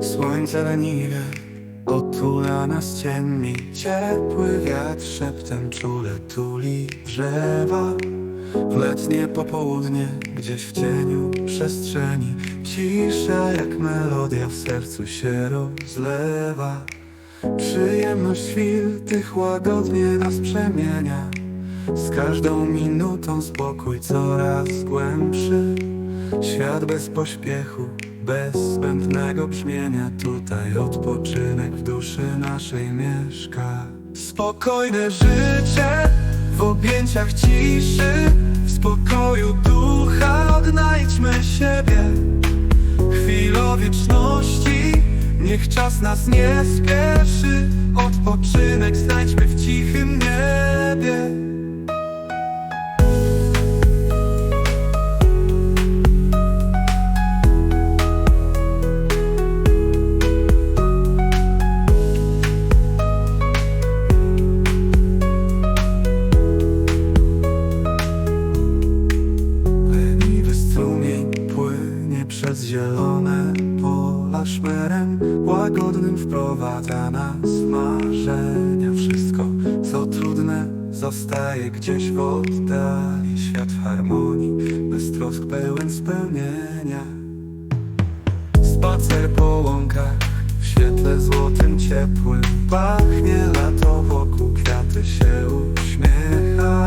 Słońce leniwie otula nas ciemni Ciepły wiatr szeptem czule tuli drzewa. W letnie popołudnie gdzieś w cieniu przestrzeni Cisza jak melodia w sercu się rozlewa. Przyjemność chwil tych łagodnie nas przemienia. Z każdą minutą spokój coraz głębszy. Świat bez pośpiechu, bez zbędnego brzmienia Tutaj odpoczynek w duszy naszej mieszka. Spokojne życie w objęciach ciszy W spokoju ducha odnajdźmy siebie. Chwilo wieczności, niech czas nas nie spieszy. Odpoczynek znajdźmy w cichym niebie szmerem Łagodnym wprowadza nas marzenia. Wszystko co trudne zostaje gdzieś w oddali. Świat w harmonii, bez trosk pełen spełnienia. Spacer po łąkach w świetle złotym ciepłym Pachnie. Lato wokół, kwiaty się uśmiechają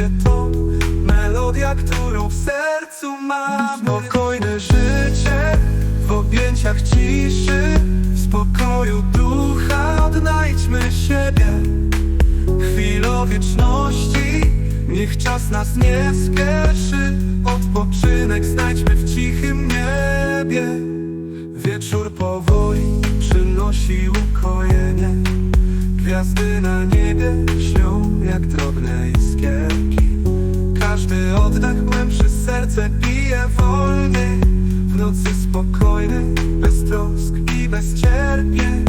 Życie to melodia, którą w sercu mamy. Spokojne życie w objęciach ciszy W spokoju ducha. Odnajdźmy siebie. Chwilo wieczności, niech czas nas nie spieszy Odpoczynek znajdźmy w cichym niebie. Wieczór powoli przynosi ukojenie Gwiazdy na niebie śnią jak drobne iskierki. Każdy oddech głębszy serce bije wolniej W nocy spokojnej, bez trosk i bez cierpień.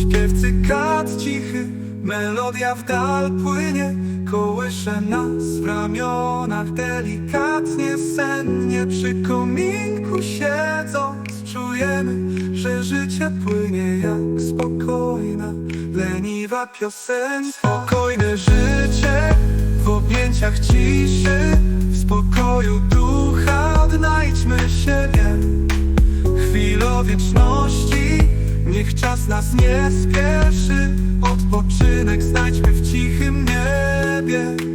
Śpiew cykad cichy, melodia w dal płynie. Kołysze nas w ramionach delikatnie, sennie Przy kominku siedząc czujemy, że życie płynie jak spokojna, leniwa piosenka. Spokojne życie w objęciach ciszy W spokoju ducha odnajdźmy siebie. Chwilo wieczności, niech czas nas nie spieszy Odpoczynek znajdźmy w cichym niebie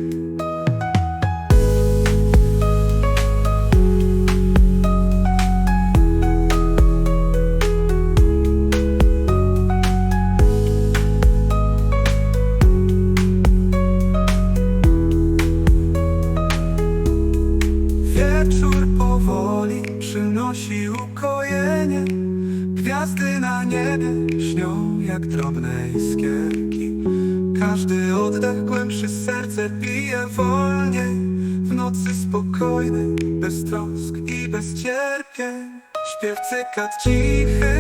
przynosi ukojenie. Gwiazdy na niebie śnią jak drobne iskierki. Każdy oddech głębszy serce bije wolniej. W nocy spokojnej, bez trosk i bez cierpień. Śpiew cykad cichy,